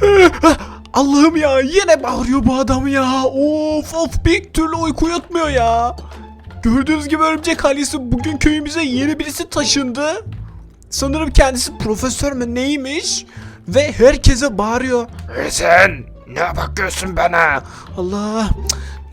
Allah'ım ya yine bağırıyor bu adam ya. Of of bir türlü uyku yatmıyor ya. Gördüğünüz gibi örümcek ailesi bugün köyümüze yeni birisi taşındı. Sanırım kendisi profesör mü neymiş? Ve herkese bağırıyor. E sen ne bakıyorsun bana? Allah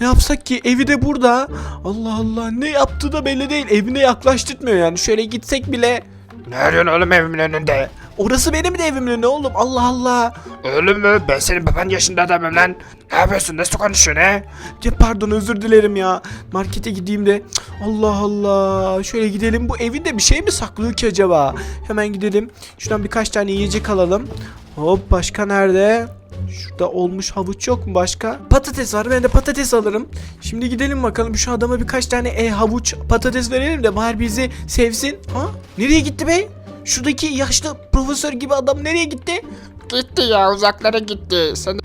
ne yapsak ki evi de burada. Allah Allah ne yaptığı da belli değil. Evine yaklaştırtmıyor yani. Şöyle gitsek bile. Ne arıyorsun oğlum evimin önünde? Orası benim de evimin önü oğlum. Allah Allah. Oğlum mu? Ben senin baban yaşında adamım lan. Ne yapıyorsun? Nasıl konuşuyorsun he? Ya pardon özür dilerim ya. Markete gideyim de. Allah Allah. Şöyle gidelim. Bu evinde bir şey mi saklıyor ki acaba? Hemen gidelim. Şuradan birkaç tane yiyecek alalım. Hop başka nerede? Şurada olmuş havuç yok mu başka? Patates var ben de patates alırım. Şimdi gidelim bakalım şu adama birkaç tane e, havuç patates verelim de bari bizi sevsin. Ha? Nereye gitti be? Şuradaki yaşlı profesör gibi adam nereye gitti? Gitti ya uzaklara gitti. Sen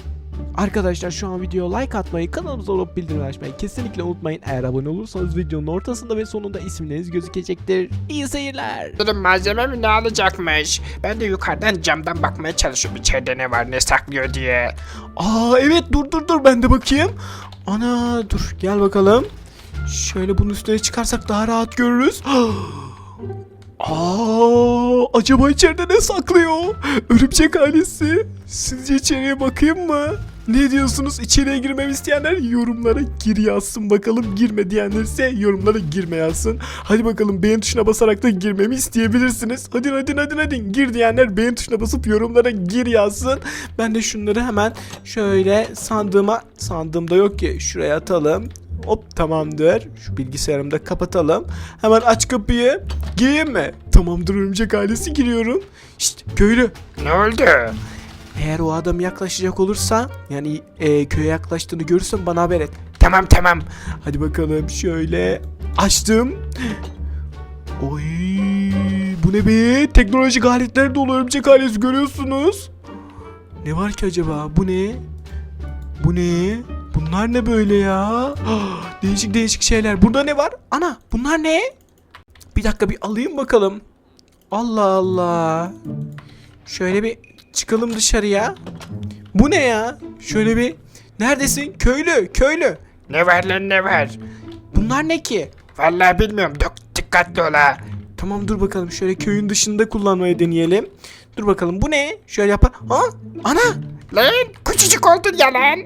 Arkadaşlar şu an videoya like atmayı, kanalımıza olup bildirim açmayı kesinlikle unutmayın. Eğer abone olursanız videonun ortasında ve sonunda isimleriniz gözükecektir. İyi seyirler. Dedim malzeme mi ne alacakmış? Ben de yukarıdan camdan bakmaya çalışıyorum içeride ne var ne saklıyor diye. Aa evet dur dur dur ben de bakayım. Ana dur gel bakalım. Şöyle bunun üstüne çıkarsak daha rahat görürüz. Aa, acaba içeride ne saklıyor? Örümcek ailesi. Sizce içeriye bakayım mı? Ne diyorsunuz? İçeriye girmemi isteyenler yorumlara gir yazsın bakalım. Girme diyenler ise yorumlara girme yazsın. Hadi bakalım beğen tuşuna basarak da girmemi isteyebilirsiniz. Hadi hadi hadi hadi. Gir diyenler beğen tuşuna basıp yorumlara gir yazsın. Ben de şunları hemen şöyle sandığıma sandığımda yok ki şuraya atalım. Hop tamamdır. Şu bilgisayarımı da kapatalım. Hemen aç kapıyı. Gireyim mi? Tamamdır örümcek ailesi giriyorum. Şşt köylü. Ne oldu? Eğer o adam yaklaşacak olursa yani e, köye yaklaştığını görürsen bana haber et. Tamam tamam. Hadi bakalım şöyle açtım. Oy bu ne be? Teknolojik aletler dolu örümcek ailesi görüyorsunuz. Ne var ki acaba? Bu ne? Bu ne? Bunlar ne böyle ya? değişik değişik şeyler. Burada ne var? Ana bunlar ne? Bir dakika bir alayım bakalım. Allah Allah. Şöyle bir çıkalım dışarıya. Bu ne ya? Şöyle bir Neredesin? Köylü, köylü. Ne var lan ne var? Bunlar ne ki? Vallahi bilmiyorum. Dok dikkatli ol ha. Tamam dur bakalım şöyle köyün dışında kullanmayı deneyelim. Dur bakalım bu ne? Şöyle yap. Ha? Ana! Lan küçücük oldun ya lan.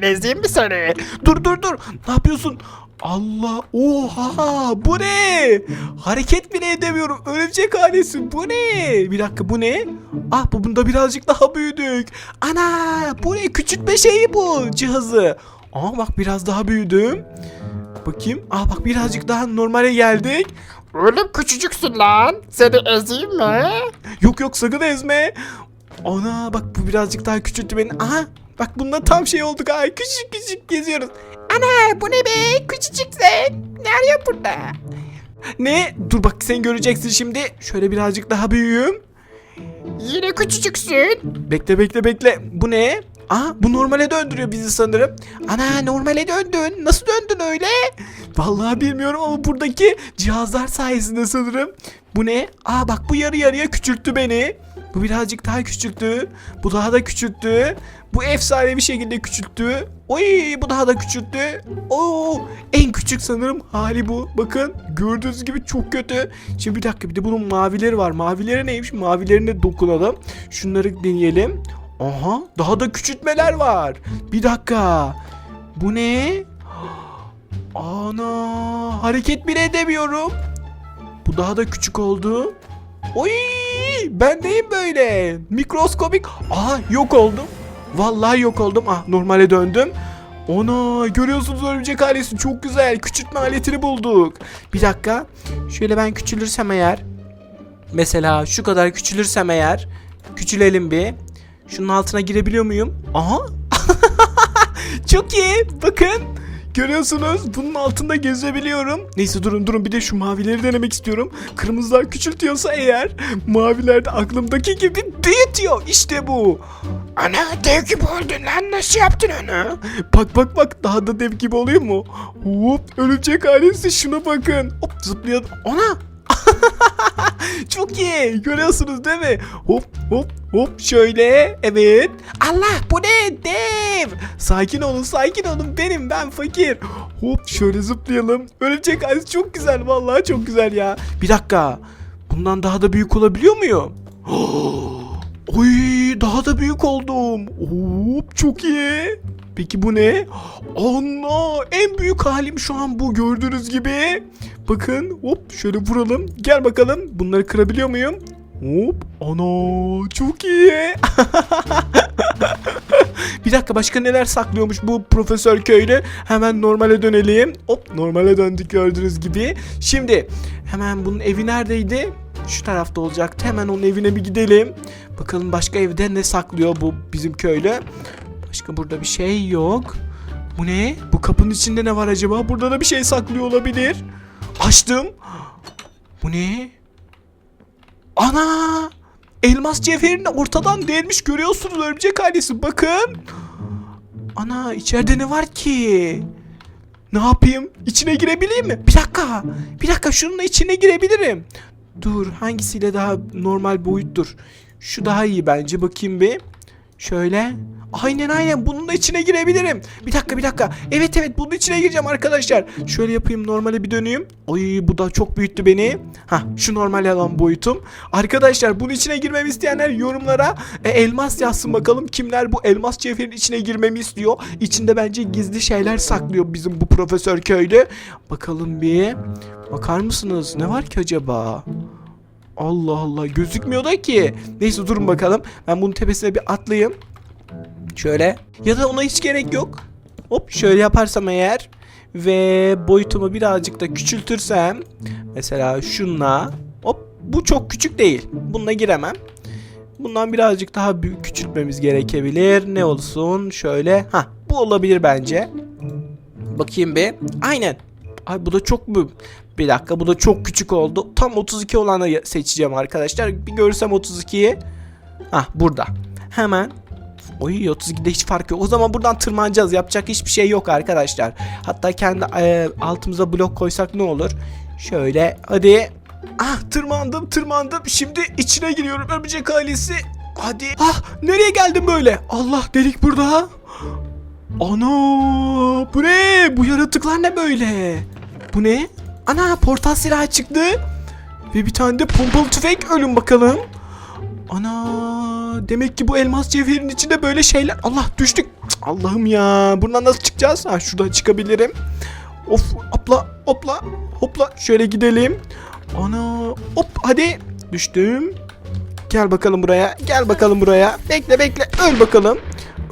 Ezeyim mi seni? Dur dur dur. Ne yapıyorsun? Allah! Oha! Bu ne? Hareket bile edemiyorum. Örümcek ailesi bu ne? Bir dakika bu ne? Ah bu bunda birazcık daha büyüdük. Ana! Bu ne? Küçültme şeyi bu cihazı. Aa bak biraz daha büyüdüm. Bakayım. Ah bak birazcık daha normale geldik. Oğlum küçücüksün lan. Seni ezeyim mi? Yok yok sakın ezme. Ana bak bu birazcık daha küçülttü beni. Aha bak bundan tam şey olduk ha. Küçük küçük geziyoruz. Ana bu ne be? Küçücüksün. Ne arıyor burada? Ne? Dur bak sen göreceksin şimdi. Şöyle birazcık daha büyüğüm. Yine küçücüksün. Bekle bekle bekle. Bu ne? Aa bu normale döndürüyor bizi sanırım. Ana normale döndün. Nasıl döndün öyle? Vallahi bilmiyorum ama buradaki cihazlar sayesinde sanırım. Bu ne? Aa bak bu yarı yarıya küçülttü beni. Bu birazcık daha küçülttü. Bu daha da küçülttü. Bu efsane bir şekilde küçülttü. Oy bu daha da küçülttü. Oo en küçük sanırım hali bu. Bakın gördüğünüz gibi çok kötü. Şimdi bir dakika bir de bunun mavileri var. Mavileri neymiş? Mavilerine dokunalım. Şunları deneyelim. Aha daha da küçültmeler var. Bir dakika. Bu ne? Ana hareket bile edemiyorum. Bu daha da küçük oldu. Oy ben neyim böyle? Mikroskopik. Aha yok oldum. Vallahi yok oldum. Ah normale döndüm. Ona görüyorsunuz örümcek ailesi çok güzel. Küçültme aletini bulduk. Bir dakika. Şöyle ben küçülürsem eğer. Mesela şu kadar küçülürsem eğer. Küçülelim bir. Şunun altına girebiliyor muyum? Aha. Çok iyi. Bakın. Görüyorsunuz bunun altında gezebiliyorum. Neyse durun durun bir de şu mavileri denemek istiyorum. Kırmızılar küçültüyorsa eğer maviler de aklımdaki gibi büyütüyor. İşte bu. Ana dev gibi oldun lan. Nasıl yaptın onu? Bak bak bak daha da dev gibi oluyor mu? Hop örümcek ailesi şuna bakın. Hop zıplıyor. Ona. Çok iyi. Görüyorsunuz değil mi? Hop hop hop şöyle. Evet. Allah bu ne? Dev. Sakin olun sakin olun. Benim ben fakir. Hop şöyle zıplayalım. Örümcek ailesi çok güzel. Vallahi çok güzel ya. Bir dakika. Bundan daha da büyük olabiliyor muyum? Oy daha da büyük oldum. Hop çok iyi. Peki bu ne? Ana en büyük halim şu an bu gördüğünüz gibi. Bakın hop şöyle vuralım. Gel bakalım bunları kırabiliyor muyum? Hop ana çok iyi. Bir dakika başka neler saklıyormuş bu profesör köylü? Hemen normale dönelim. Hop normale döndük gördüğünüz gibi. Şimdi hemen bunun evi neredeydi? Şu tarafta olacaktı. Hemen onun evine bir gidelim. Bakalım başka evde ne saklıyor bu bizim köylü. Başka burada bir şey yok. Bu ne? Bu kapının içinde ne var acaba? Burada da bir şey saklıyor olabilir. Açtım. Bu ne? Ana! Elmas cevherini ortadan delmiş görüyorsunuz örümcek ailesi bakın. Ana içeride ne var ki? Ne yapayım? İçine girebileyim mi? Bir dakika. Bir dakika şununla içine girebilirim. Dur hangisiyle daha normal boyuttur? Şu daha iyi bence bakayım bir. Şöyle. Aynen aynen bunun da içine girebilirim. Bir dakika bir dakika. Evet evet bunun içine gireceğim arkadaşlar. Şöyle yapayım normale bir döneyim. Ay bu da çok büyüttü beni. Ha şu normal alan boyutum. Arkadaşlar bunun içine girmemi isteyenler yorumlara e, elmas yazsın bakalım. Kimler bu elmas cevherin içine girmemi istiyor. İçinde bence gizli şeyler saklıyor bizim bu profesör köylü. Bakalım bir. Bakar mısınız? Ne var ki acaba? Allah Allah gözükmüyor da ki. Neyse durun bakalım. Ben bunun tepesine bir atlayayım. Şöyle. Ya da ona hiç gerek yok. Hop şöyle yaparsam eğer ve boyutumu birazcık da küçültürsem mesela şunla hop bu çok küçük değil. Bununla giremem. Bundan birazcık daha büyük küçültmemiz gerekebilir. Ne olsun? Şöyle. Ha, bu olabilir bence. Bakayım bir. Aynen. Ay bu da çok mu? Bir dakika bu da çok küçük oldu. Tam 32 olanı seçeceğim arkadaşlar. Bir görsem 32'yi. Hah burada. Hemen. Oy 32'de hiç fark yok. O zaman buradan tırmanacağız. Yapacak hiçbir şey yok arkadaşlar. Hatta kendi e, altımıza blok koysak ne olur? Şöyle hadi. Ah tırmandım tırmandım. Şimdi içine giriyorum örümcek ailesi. Hadi. Ah nereye geldim böyle? Allah delik burada. Ana bu ne? Bu yaratıklar ne böyle? Bu ne? Ana portal silahı çıktı. Ve bir tane de pompalı tüfek ölüm bakalım. Ana demek ki bu elmas cevherin içinde böyle şeyler. Allah düştük. Allah'ım ya. Buradan nasıl çıkacağız? Ha şuradan çıkabilirim. Of hopla hopla hopla şöyle gidelim. Ana hop hadi düştüm. Gel bakalım buraya. Gel bakalım buraya. Bekle bekle. Öl bakalım.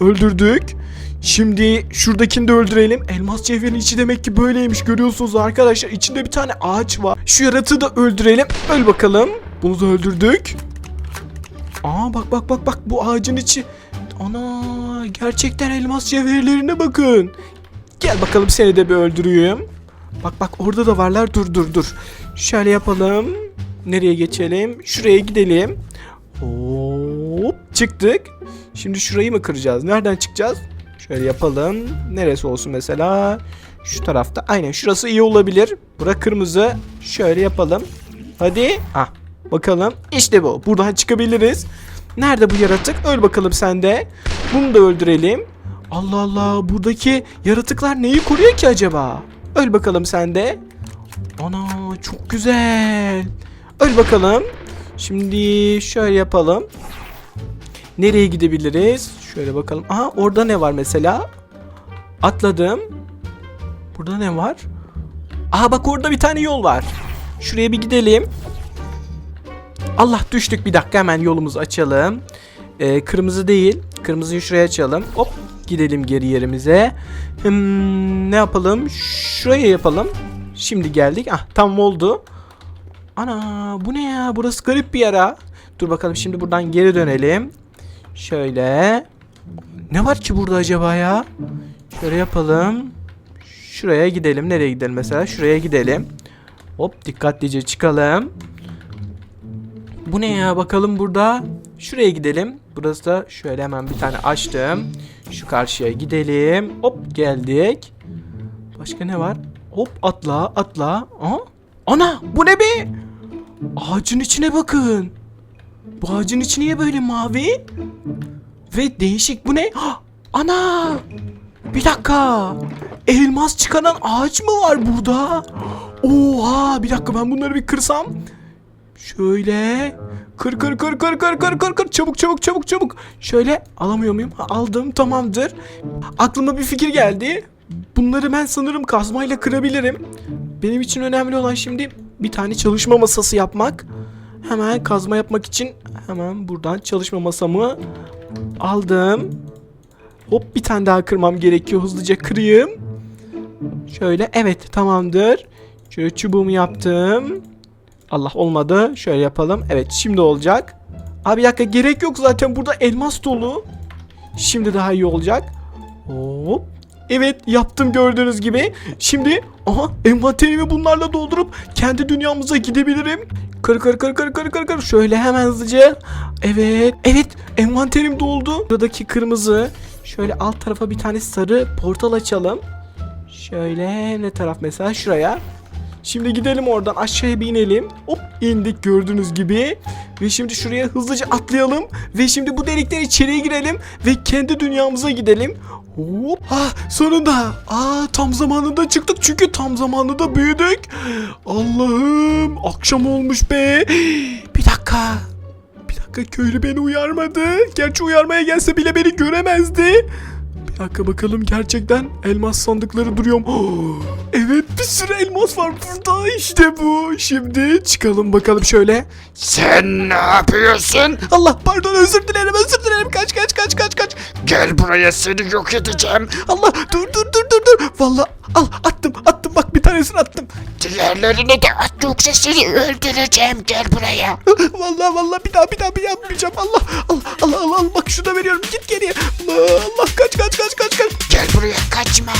Öldürdük. Şimdi şuradakini de öldürelim. Elmas cevherin içi demek ki böyleymiş görüyorsunuz arkadaşlar. İçinde bir tane ağaç var. Şu yaratığı da öldürelim. Öl bakalım. Bunu da öldürdük. Aa bak bak bak bak bu ağacın içi. Ana gerçekten elmas cevherlerine bakın. Gel bakalım seni de bir öldüreyim. Bak bak orada da varlar. Dur dur dur. Şöyle yapalım. Nereye geçelim? Şuraya gidelim. Hop çıktık. Şimdi şurayı mı kıracağız? Nereden çıkacağız? Şöyle yapalım. Neresi olsun mesela? Şu tarafta. Aynen şurası iyi olabilir. Bura kırmızı. Şöyle yapalım. Hadi. Ah bakalım. İşte bu. Buradan çıkabiliriz. Nerede bu yaratık? Öl bakalım sen de. Bunu da öldürelim. Allah Allah. Buradaki yaratıklar neyi koruyor ki acaba? Öl bakalım sen de. Ana çok güzel. Öl bakalım. Şimdi şöyle yapalım. Nereye gidebiliriz? Şöyle bakalım. Aha orada ne var mesela? Atladım. Burada ne var? Aha bak orada bir tane yol var. Şuraya bir gidelim. Allah düştük bir dakika hemen yolumuzu açalım. Ee, kırmızı değil. Kırmızıyı şuraya açalım. Hop gidelim geri yerimize. Hmm, ne yapalım? Şuraya yapalım. Şimdi geldik. Ah tam oldu. Ana bu ne ya? Burası garip bir yer ha. Dur bakalım şimdi buradan geri dönelim. Şöyle. Ne var ki burada acaba ya? Şöyle yapalım. Şuraya gidelim. Nereye gidelim mesela? Şuraya gidelim. Hop dikkatlice çıkalım. Bu ne ya? Bakalım burada. Şuraya gidelim. Burası da şöyle hemen bir tane açtım. Şu karşıya gidelim. Hop geldik. Başka ne var? Hop atla atla. Aha. Ana bu ne be? Ağacın içine bakın. Bu ağacın içi niye böyle mavi? Ve değişik bu ne? Ana! Bir dakika. Elmas çıkaran ağaç mı var burada? Oha! Bir dakika ben bunları bir kırsam. Şöyle. Kır kır kır kır kır kır kır kır. Çabuk çabuk çabuk çabuk. Şöyle alamıyor muyum? Aldım tamamdır. Aklıma bir fikir geldi. Bunları ben sanırım kazmayla kırabilirim. Benim için önemli olan şimdi bir tane çalışma masası yapmak. Hemen kazma yapmak için hemen buradan çalışma masamı aldım. Hop bir tane daha kırmam gerekiyor. Hızlıca kırayım. Şöyle evet tamamdır. Şöyle çubuğumu yaptım. Allah olmadı. Şöyle yapalım. Evet şimdi olacak. Abi bir dakika gerek yok zaten burada elmas dolu. Şimdi daha iyi olacak. Hop. Evet yaptım gördüğünüz gibi. Şimdi aha envanterimi bunlarla doldurup kendi dünyamıza gidebilirim. Kır kır kır kır kır kır kır. Şöyle hemen hızlıca. Evet. Evet envanterim doldu. Buradaki kırmızı. Şöyle alt tarafa bir tane sarı portal açalım. Şöyle ne taraf mesela şuraya. Şimdi gidelim oradan aşağıya bir inelim. Hop indik gördüğünüz gibi. Ve şimdi şuraya hızlıca atlayalım. Ve şimdi bu delikten içeriye girelim. Ve kendi dünyamıza gidelim. Hop. Ah sonunda. Aa tam zamanında çıktık çünkü tam zamanında büyüdük. Allah'ım akşam olmuş be. Bir dakika. Bir dakika köylü beni uyarmadı. Gerçi uyarmaya gelse bile beni göremezdi. Bir dakika bakalım gerçekten elmas sandıkları duruyor mu? Evet bir sürü elmas var burada işte bu. Şimdi çıkalım bakalım şöyle. Sen ne yapıyorsun? Allah pardon özür dilerim özür dilerim kaç kaç kaç kaç kaç. Gel buraya seni yok edeceğim. Allah dur dur dur dur dur. Vallahi al attım attım bak bir tanesini attım. Diğerlerini de at yoksa seni öldüreceğim. Gel buraya. Vallahi vallahi bir daha bir daha bir daha yapmayacağım. Allah Allah Allah Allah, Allah. bak şurada veriyorum git geriye. Allah kaç kaç kaç kaç kaç. Gel buraya kaçma.